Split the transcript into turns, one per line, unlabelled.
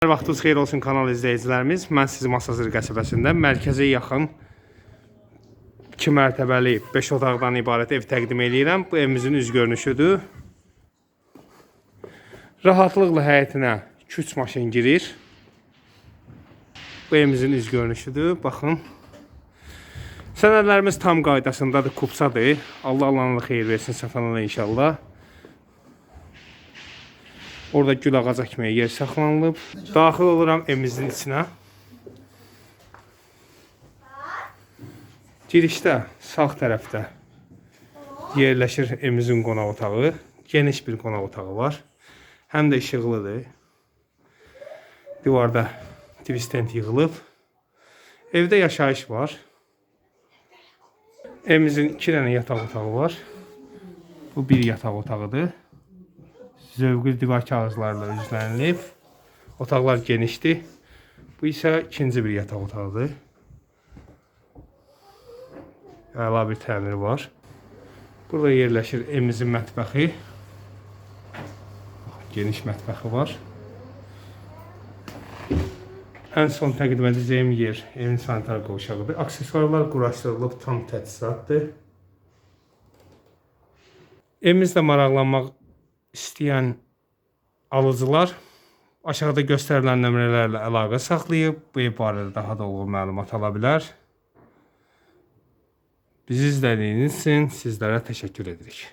Hər vaxtınız xeyir olsun kanal izləyicilərimiz. Mən sizi Masazır qəsəbəsində mərkəzə yaxın 2 mərtəbəli 5 otaqdan ibarət ev təqdim edirəm. Bu evimizin üz görünüşüdür. Rahatlıqla həyətinə 2-3 maşın girir. Bu evimizin üz görünüşüdür. Baxın. Sənədlərimiz tam qaydasındadır, kupsadır. Allah Allah'ın xeyir versin satanana inşallah. Orada gül ağac əkməyə yer saxlanılıb. Daxil oluram evimizin içinə. Girişdə sağ tərəfdə yerləşir evimizin qonaq otağı. Geniş bir qonaq otağı var. Həm də işıqlıdır. Divarda divistent yığılıb. Evdə yaşayış var. Evimizin iki dənə yataq otağı var. Bu bir yataq otağıdır. Zövqül divar kağızlarla üzlənilib. Otaqlar genişdir. Bu isə ikinci bir yataq otağıdır. Əla bir təmiri var. Burada yerləşir evimizin mətbəxi. Geniş mətbəxi var. Ən son təqdim edəcəyim yer evin sanitar qovşağıdır. Aksesuarlar quraşdırılıb tam təchizatdır. Evimizlə maraqlanmaq istəyən alıcılar aşağıda göstərilən nömrələrlə əlaqə saxlayıb bu barədə daha dolğun məlumat ala bilər. Bizi izlədiyiniz üçün sizlərə təşəkkür edirik.